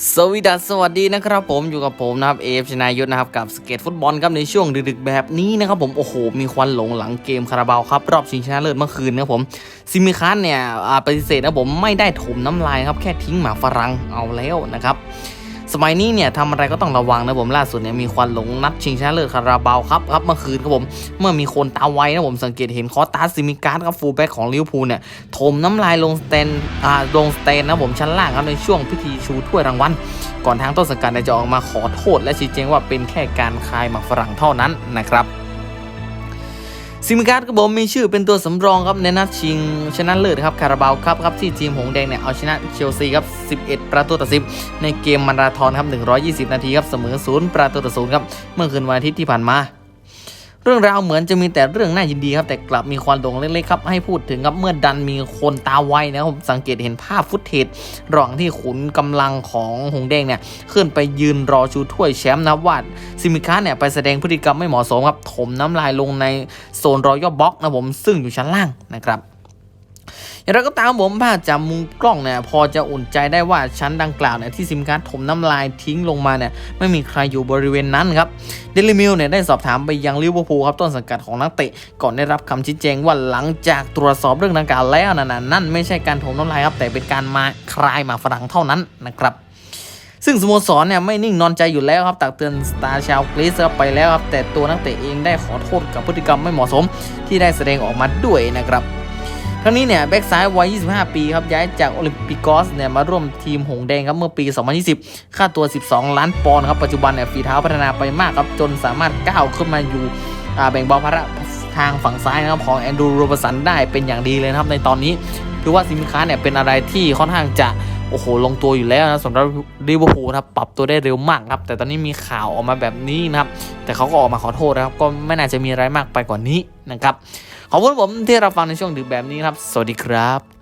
สวีดัสสวัสดีนะครับผมอยู่กับผมนะครับเอฟชนายุทธนะครับกับสเก็ตฟุตบอลครับในช่วงดึกๆแบบนี้นะครับผมโอ้โหมีควันหลงหลังเกมคาราบาวครับรอบชิงชนะเลิศเมื่อคืนนะครับผมซิมิคัสเนี่ยปฏิเสธนะผมไม่ได้ถมน้ำลายครับแค่ทิ้งหมาฝรั่งเอาแล้วนะครับ สมัยนี้เนี่ยทำอะไรก็ต้องระวังนะผมล่าสุดเนี่ยมีควันหลงนัดชิงชนะเลิศคาราบาวครับครับเมื่อคืนครับผมเมื่อมีคนตาไวนะผมสังเกตเห็นคอสตาซิมิการ์ดครับฟูลแบ็กของลิเวอร์พูลเนี่ยถมน้ำลายลงสเตนอ่าลงสเตนนะผมชั้นล่างครับในช่วงพิธีชูถ้วยรางวัลก่อนทางต้นสังกัดจะออกมาขอโทษ และชี้แจงว่าเป็นแค่การคายหมากฝรั่งเท่านั้นนะครับ ซิมิการ์ดก็บผมมีชื่อเป็นตัวสำรองครับในนัดชิงชนะเลิศครับคาราบาวครับครับที่ทีมหงสแดงเนี่ยเอาชนะเชลซีครับ 11 ประตูต่อ 10 ในเกมมาราธอนครับ 120 นาทีครับเสมอ 0 ประตูต่อ 0 ครับ เมื่อคืนวันอาทิตย์ที่ผ่านมา เรื่องราวเหมือนจะมีแต่เรื่องน่ายินดีครับ แต่กลับมีความโด่งเล็กๆครับให้พูดถึงครับเมื่อดันมีคนตาไวนะผมสังเกตเห็นภาพฟุตเทจรองที่ขุนกำลังของหงแดงเนี่ยขึ้นไปยืนรอชูถ้วยแชมป์นะครับว่าซิมิค้าเนี่ยไปแสดงพฤติกรรมไม่เหมาะสมครับถมน้ำลายลงในโซนรอยัลบ็อกนะผมซึ่งอยู่ชั้นล่างนะครับ อย่างไรก็ตามผมภาพจากมุมกล้องเนี่ยพอจะอุ่นใจได้ว่าชั้นดังกล่าวเนี่ยที่ซิมการ์ดถมน้ำลายทิ้งลงมาเนี่ยไม่มีใครอยู่บริเวณนั้นครับเดลิมิลเนี่ยได้สอบถามไปยังลิเวอร์พูลครับต้นสังกัดของนักเตะก่อนได้รับคำชี้แจงว่าหลังจากตรวจสอบเรื่องดังกล่าวแล้วนั่นนะนั่นไม่ใช่การถมน้ำลายครับแต่เป็นการมาคลายมาฝรั่งเท่านั้นนะครับซึ่งสโมสรเนี่ยไม่นิ่งนอนใจอยู่แล้วครับตักเตือนสตาร์ชาวกรีซครับไปแล้วครับแต่ตัวนักเตะเองได้ขอโทษกับพฤติกรรมไม่เหมาะสมที่ได้แสดงออกมาด้วยนะครับ ครั้งนี้เนี่ยแบ็กซ้ายวัย 25 ปีครับย้ายจากโอลิมปิกอสเนี่ยมาร่วมทีมหงแดงครับเมื่อปี 2020 ค่าตัว 12 ล้านปอนด์ครับปัจจุบันเนี่ยฝีเท้าพัฒนาไปมากครับจนสามารถก้าวขึ้นมาอยู่แบ่งเบาภาระทางฝั่งซ้ายนะครับของแอนดรูโรบสันได้เป็นอย่างดีเลยนะครับในตอนนี้ถือว่าซิมค้าเนี่ยเป็นอะไรที่ค่อนข้างจะโอ้โหลงตัวอยู่แล้วนะสำหรับลิเวอร์พูลนะครับปรับตัวได้เร็วมากครับแต่ตอนนี้มีข่าวออกมาแบบนี้นะครับแต่เขาก็ออกมาขอโทษนะครับก็ไม่น่าจะมีอะไรมากไปกว่านี้นะครับ ขอบคุณผมที่รับฟังในช่วงดึกแบบนี้ครับ สวัสดีครับ